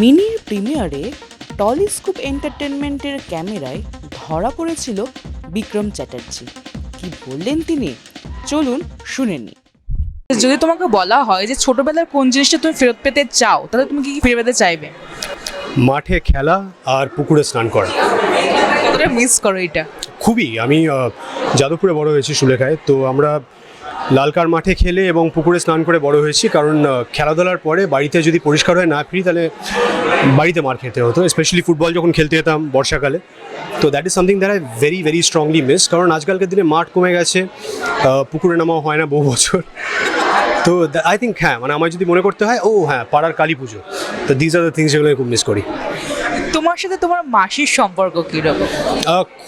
মিনির প্রিমিয়ারে টলিস্কোপ এন্টারটেনমেন্টের ক্যামেরায় ধরা পড়েছিল বিক্রম চ্যাটার্জি। কি বললেন তিনি? চলুন শুনে নিই। যদি তোমাকে বলা হয় যে ছোটবেলার কোন জিনিসটা তুমি ফেরত পেতে চাও তাহলে তুমি কি কি ফিরে পেতে চাইবে? মাঠে খেলা আর পুকুরে স্নান করা। কতটা মিস করো এটা? খুবই। আমি যাদবপুরে বড় হয়েছি সুলেখায় তো আমরা লালকার মাঠে খেলে এবং পুকুরে স্নান করে বড় হয়েছি, কারণ খেলাধুলার পরে বাড়িতে যদি পরিষ্কার হয়ে না ফিরি, তাহলে বাড়িতে মার খেতে হতো স্পেশালি ফুটবল যখন খেলতে যেতাম বর্ষাকালে। তো that is something that I very very strongly miss কারণ আজকালকার দিনে মাঠ কমে গেছে পুকুরে নামাও হয় না বহু বছর। তো আই থিঙ্ক হ্যাঁ মানে আমার যদি মনে করতে হয়, ও হ্যাঁ পাড়ার কালী পুজো। তো দিজ আর দ্য থিংস যেগুলো আমি খুব মিস করি। তোমার সাথে তোমার মাসির সম্পর্ক কীরকম?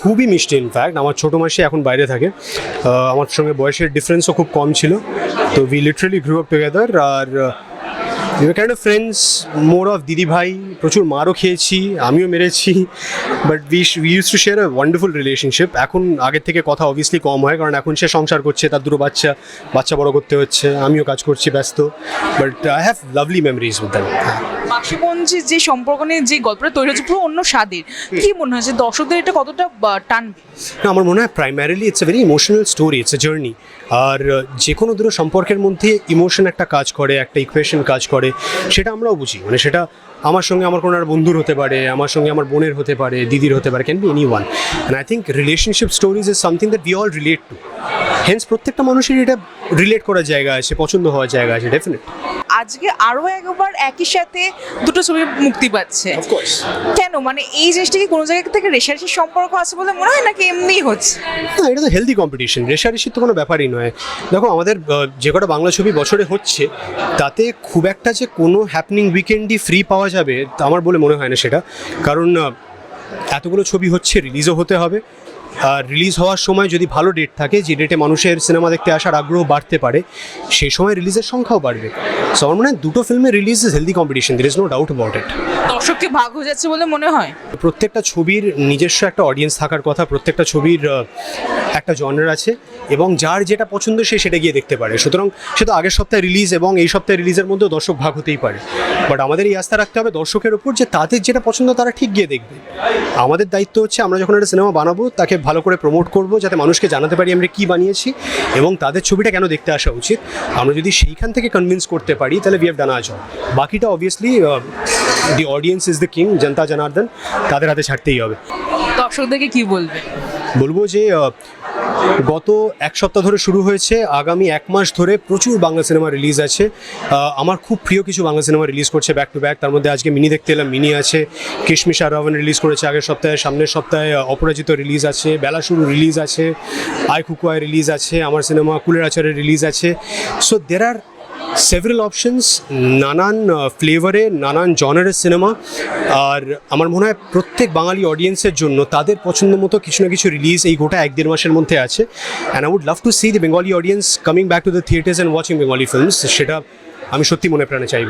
খুবই মিষ্টি ইনফ্যাক্ট আমার ছোটো মাসি এখন বাইরে থাকে। আমার সঙ্গে বয়সের ডিফারেন্সও খুব কম ছিল। তো we literally grew up together R of friends more of didi bhai, প্রচুর মারও খেয়েছি, আমিও মেরেছি। But we we use to share a wonderful relationship এখন আগের থেকে কথা অবভিয়াসলি কম হয়, কারণ এখন সে সংসার করছে, তার দুটো বাচ্চা বাচ্চা বড় করতে হচ্ছে, আমিও কাজ করছি, ব্যস্ত। But I have lovely memories with them বোন যে সম্পর্ক নিয়ে যে গল্পটা তৈরি হচ্ছে পুরো অন্য স্বাদের। কি মনে হয় যে দর্শকদের এটা কতটা বা, টানবে? না আমার মনে হয় primarily it's a very emotional story it's a journey আর যে কোনো দুটো সম্পর্কের মধ্যে ইমোশন একটা কাজ করে একটা ইকুয়েশন কাজ করে সেটা আমরাও বুঝি। মানে সেটা আমার সঙ্গে আমার কোনো একটা বন্ধুর হতে পারে আমার সঙ্গে আমার বোনের হতে পারে দিদির হতে পারে can be anyone and I think relationship stories is something that we all relate to hence প্রত্যেকটা মানুষের এটা রিলেট করার জায়গা আছে পছন্দ হওয়ার জায়গা আছে ডেফিনেট আজকে আরও একবার একই সাথে দুটো ছবি মুক্তি পাচ্ছে। কেন? মানে এই জিনিসটা কি কোনো জায়গা থেকে রেশারেশির সম্পর্ক আছে বলে মনে হয় নাকি এমনিই হচ্ছে? না এটা তো হেলদি কম্পিটিশন রেশারেশির তো কোনো ব্যাপারই নয়। দেখো আমাদের যে কটা বাংলা ছবি বছরে হচ্ছে তাতে খুব একটা যে কোনো হ্যাপনিং উইকেন্ডই ফ্রি পাওয়া যাবে তা আমার বলে মনে হয় না সেটা। কারণ এতগুলো ছবি হচ্ছে রিলিজও হতে হবে। আর রিলিজ হওয়ার সময় যদি ভালো ডেট থাকে যে ডেটে মানুষের সিনেমা দেখতে আসার আগ্রহ বাড়তে পারে সেই সময় রিলিজের সংখ্যাও বাড়বে। সো আমার মনে হয় দুটো ফিল্মের release is healthy competition there is no doubt about it দর্শককে ভাগ হয়ে যাচ্ছে বলে মনে হয়? প্রত্যেকটা ছবির নিজস্ব একটা অডিয়েন্স থাকার কথা প্রত্যেকটা ছবির একটা জনার আছে এবং যার যেটা পছন্দ সে সেটা গিয়ে দেখতে পারে। সুতরাং সে তো আগের সপ্তাহে রিলিজ এবং এই সপ্তাহে রিলিজের মধ্যেও দর্শক ভাগ হতেই পারে। বাট আমাদের এই আস্থা রাখতে হবে দর্শকের উপর যে তাদের যেটা পছন্দ তারা ঠিক গিয়ে দেখবে। আমাদের দায়িত্ব হচ্ছে আমরা যখন একটা সিনেমা বানাবো তাকে ভালো করে প্রমোট করব যাতে মানুষকে জানাতে পারি আমরা কী বানিয়েছি এবং তাদের ছবিটা কেন দেখতে আসা উচিত। আমরা যদি সেইখান থেকে কনভিন্স করতে পারি তাহলে we have done a job বাকিটা obviously the audience is the king জনতা জনার্দন তাদের হাতে ছাড়তেই হবে। দর্শকদেরকে কি বলবে? বলব যে গত এক সপ্তাহ ধরে শুরু হয়েছে আগামী এক মাস ধরে প্রচুর বাংলা সিনেমা রিলিজ আছে। আমার খুব প্রিয় কিছু বাংলা সিনেমা রিলিজ করছে ব্যাক টু ব্যাক তার মধ্যে আজকে মিনি দেখতে এলাম মিনি আছে কিশমিশ আর রাবণ রিলিজ করেছে আগের সপ্তাহে সামনের সপ্তাহে অপরাজিত রিলিজ আছে বেলা শুরু রিলিজ আছে আই কুকুয়ায় রিলিজ আছে আমার সিনেমা কুলের আচারের রিলিজ আছে। সো দের আর সেভারেল অপশনস নানান ফ্লেভারে নানান জনারের সিনেমা আর আমার মনে হয় প্রত্যেক বাঙালি অডিয়েন্সের জন্য তাদের পছন্দ মতো কিছু না কিছু রিলিজ এই গোটা এক দেড় মাসের মধ্যে আছে। And I would love to see the Bengali audience coming back to the theatres and watching Bengali films সেটা আমি সত্যি মনে প্রাণে চাইব।